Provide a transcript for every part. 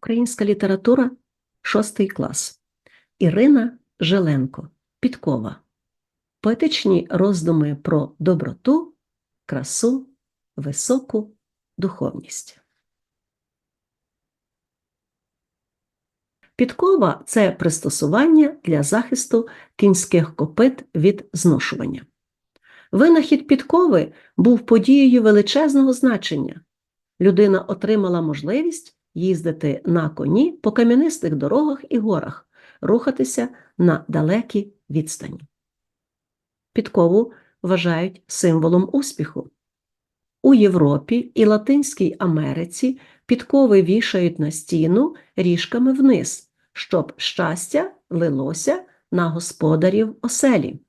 Українська література, шостий клас. Ірина Желенко. Підкова. Поетичні роздуми про доброту, красу, високу духовність. Підкова це пристосування для захисту кінських копит від зношування. Винахід підкови був подією величезного значення. Людина отримала можливість їздити на коні по кам'янистих дорогах і горах, рухатися на далекі відстані. Підкову вважають символом успіху. У Європі і Латинській Америці підкови вішають на стіну ріжками вниз, щоб щастя лилося на господарів оселі.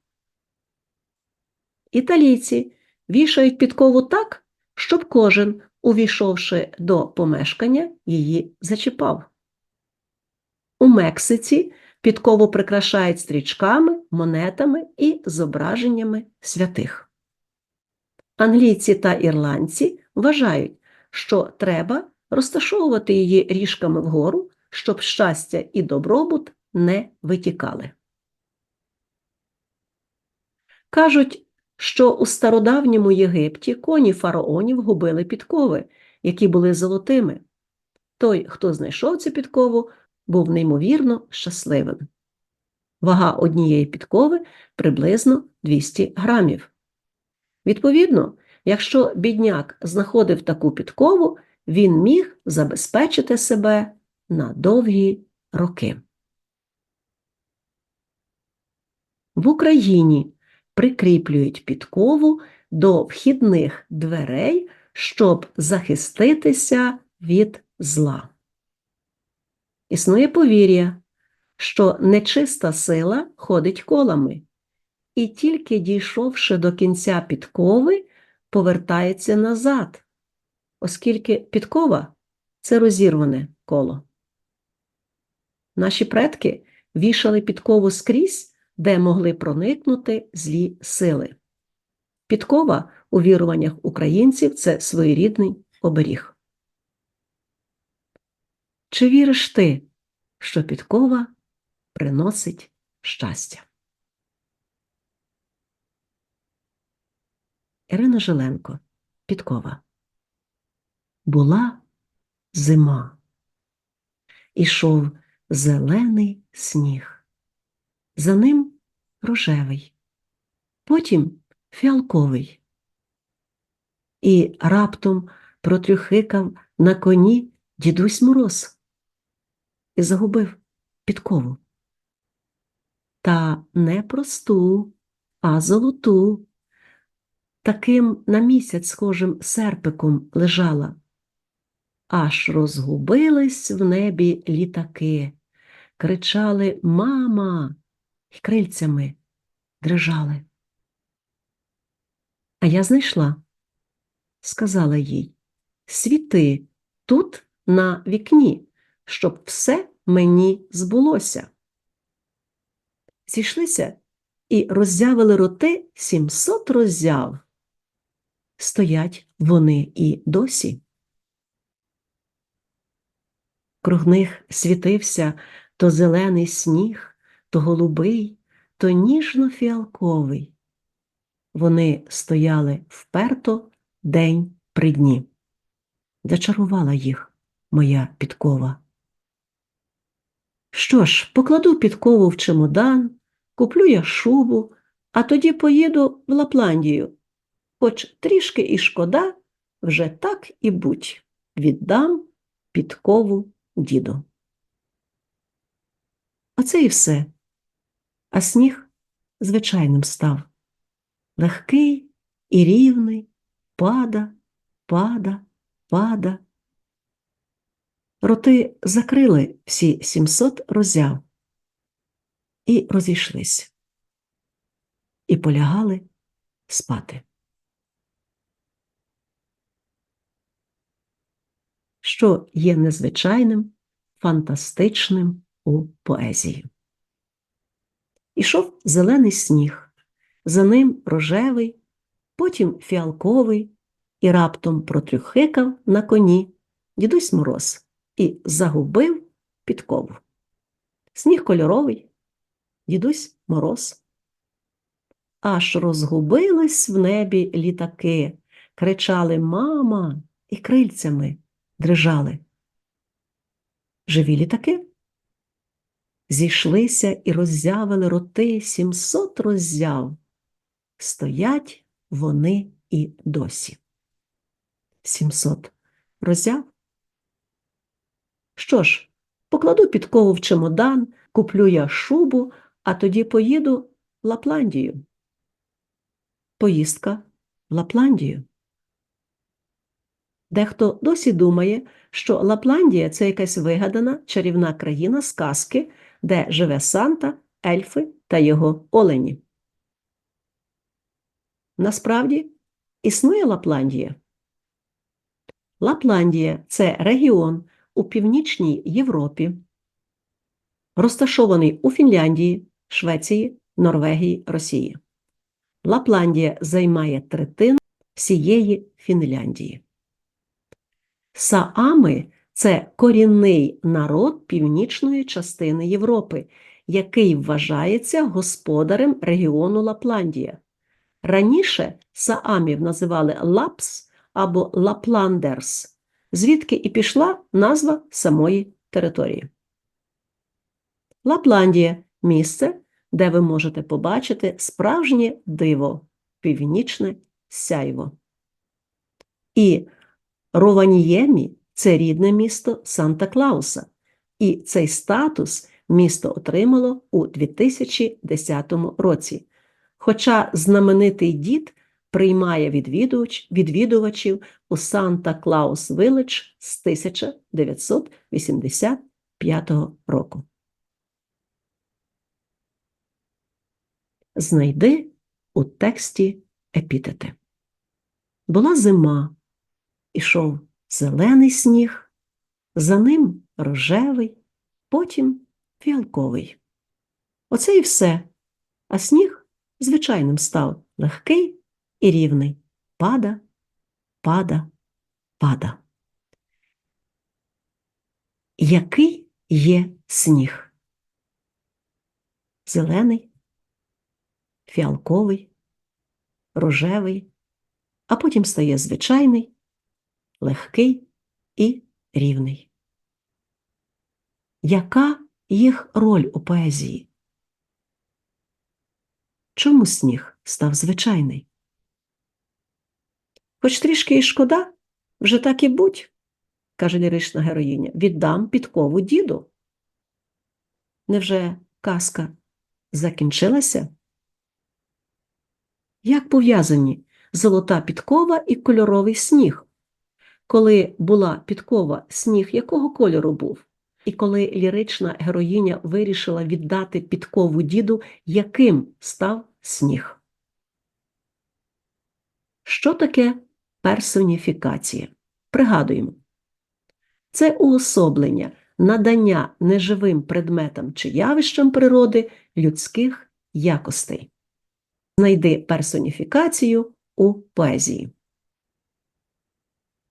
Італійці вішають підкову так, щоб кожен, увійшовши до помешкання, її зачіпав. У Мексиці підкову прикрашають стрічками, монетами і зображеннями святих. Англійці та ірландці вважають, що треба розташовувати її ріжками вгору, щоб щастя і добробут не витікали. Кажуть, що у стародавньому Єгипті коні фараонів губили підкови, які були золотими. Той, хто знайшов цю підкову, був неймовірно щасливим. Вага однієї підкови приблизно 200 грамів. Відповідно, якщо бідняк знаходив таку підкову, він міг забезпечити себе на довгі роки. В Україні прикріплюють підкову до вхідних дверей, щоб захиститися від зла. Існує повір'я, що нечиста сила ходить колами, і тільки дійшовши до кінця підкови, повертається назад, оскільки підкова це розірване коло. Наші предки вішали підкову скрізь, де могли проникнути злі сили. Підкова у віруваннях українців це своєрідний оберіг. Чи віриш ти, що підкова приносить щастя? Ірина Жиленко. Підкова. Була зима. Ішов зелений сніг. За ним рожевий, потім фіалковий. І раптом протрюхикав на коні дідусь мороз і загубив підкову. Та не просту, а золоту. Таким на місяць схожим серпиком лежала. Аж розгубились в небі літаки, кричали Мама! Й крильцями дрижали. А я знайшла, сказала їй, світи тут на вікні, щоб все мені збулося. Зійшлися і роззявили роти сімсот роззяв. Стоять вони і досі. Круг них світився то зелений сніг, то голубий, то ніжно-фіалковий. Вони стояли вперто день при дні. Зачарувала їх моя підкова. Що ж, покладу підкову в чемодан, куплю я шубу, а тоді поїду в Лапландію. Хоч трішки і шкода, вже так і будь, віддам підкову діду. Оце і все. А сніг звичайним став. Легкий і рівний, пада, пада, пада. Роти закрили всі сімсот роззяв і розійшлись, і полягали спати. Що є незвичайним, фантастичним у поезії. Ішов зелений сніг, за ним рожевий, потім фіалковий і раптом протрюхикав на коні дідусь мороз і загубив підкову. Сніг кольоровий, дідусь мороз. Аж розгубились в небі літаки, кричали Мама і крильцями дрижали. Живі літаки зійшлися і роззявили роти сімсот роззяв. Стоять вони і досі. Сімсот роззяв. Що ж, покладу підкову в чемодан, куплю я шубу, а тоді поїду в Лапландію. Поїздка в Лапландію. Дехто досі думає, що Лапландія це якась вигадана чарівна країна сказки, де живе Санта, ельфи та його олені. Насправді існує Лапландія. Лапландія це регіон у північній Європі, розташований у Фінляндії, Швеції, Норвегії, Росії. Лапландія займає третину всієї Фінляндії. Саами це корінний народ північної частини Європи, який вважається господарем регіону Лапландія. Раніше саамів називали лапс або лапландерс, звідки і пішла назва самої території. Лапландія місце, де ви можете побачити справжнє диво, північне сяйво. І Рованіємі це рідне місто Санта Клауса, і цей статус місто отримало у 2010 році. Хоча знаменитий дід приймає відвідувач, відвідувачів у Санта Клаус Вилледж з 1985 року. Знайди у тексті епітети. Була зима, ішов зелений сніг, за ним рожевий, потім фіалковий. Оце і все, а сніг звичайним став легкий і рівний. Пада, пада, пада. Який є сніг? Зелений, фіалковий, рожевий, а потім стає звичайний, легкий і рівний. Яка їх роль у поезії? Чому сніг став звичайний? Хоч трішки і шкода, вже так і будь, каже лірична героїня, віддам підкову діду. Невже казка закінчилася? Як пов'язані золота підкова і кольоровий сніг? Коли була підкова, сніг якого кольору був? І коли лірична героїня вирішила віддати підкову діду, яким став сніг? Що таке персоніфікація? Пригадуємо. Це уособлення, надання неживим предметам чи явищам природи людських якостей. Знайди персоніфікацію у поезії.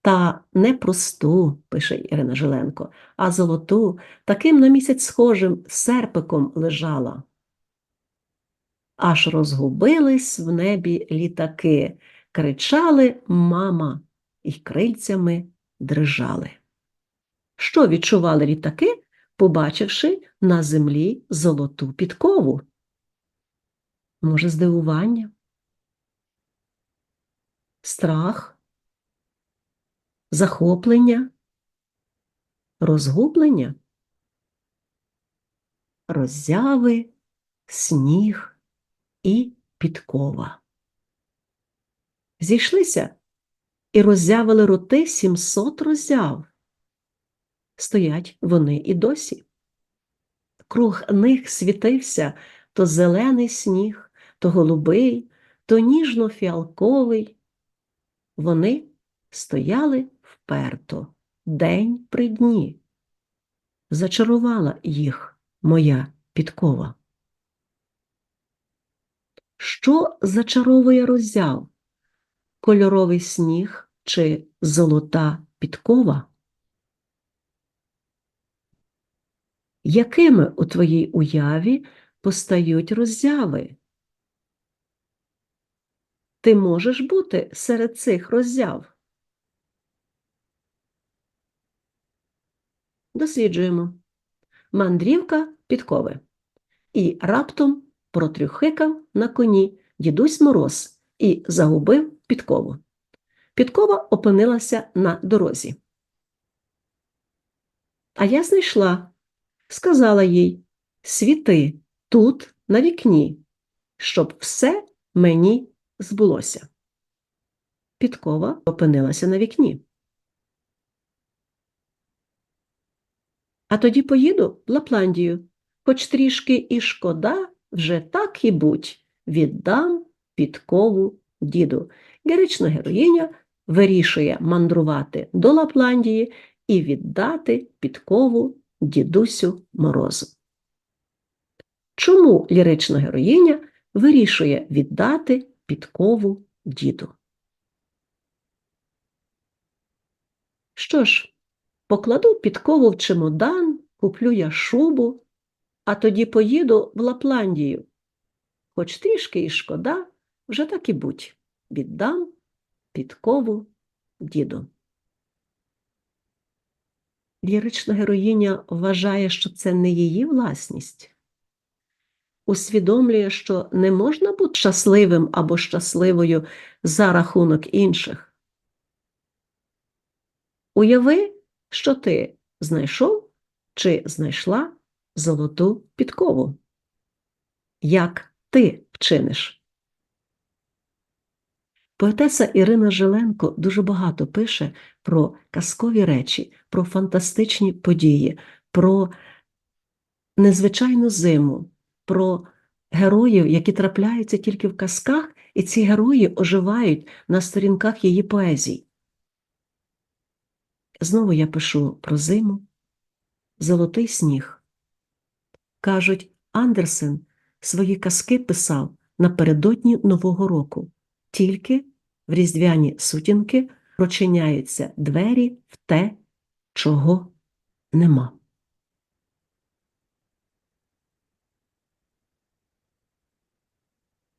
Та не просту, пише Ірина Жиленко, а золоту, таким на місяць схожим серпиком лежала. Аж розгубились в небі літаки, кричали мама і крильцями дрижали. Що відчували літаки, побачивши на землі золоту підкову? Може, здивування? Страх? Захоплення, розгублення, роззяви, сніг і підкова. Зійшлися і роззявили роти сімсот роззяв. Стоять вони і досі. Круг них світився то зелений сніг, то голубий, то ніжно-фіалковий. Вони стояли вперто, день при дні. Зачарувала їх моя підкова. Що зачаровує роззяв? Кольоровий сніг чи золота підкова? Якими у твоїй уяві постають роззяви? Ти можеш бути серед цих роззяв? Досліджуємо. Мандрівка підкови. І раптом протрюхикав на коні дідусь Мороз і загубив підкову. Підкова опинилася на дорозі. А я знайшла, сказала їй, світи тут, на вікні, щоб все мені збулося. Підкова опинилася на вікні. А тоді поїду в Лапландію, хоч трішки і шкода, вже так і будь, віддам підкову діду. Героїчна героїня вирішує мандрувати до Лапландії і віддати підкову дідусю Морозу. Чому лірична героїня вирішує віддати підкову діду? Що ж, покладу підкову в чемодан, куплю я шубу, а тоді поїду в Лапландію. Хоч трішки і шкода, вже так і будь, віддам підкову діду. Лірична героїня вважає, що це не її власність, усвідомлює, що не можна бути щасливим або щасливою за рахунок інших. Уяви, що ти знайшов чи знайшла золоту підкову. Як ти вчиниш? Поетеса Ірина Жиленко дуже багато пише про казкові речі, про фантастичні події, про незвичайну зиму, про героїв, які трапляються тільки в казках, і ці герої оживають на сторінках її поезій. Знову я пишу про зиму, золотий сніг. Кажуть, Андерсен свої казки писав напередодні Нового року, тільки в різдвяні сутінки прочиняються двері в те, чого нема.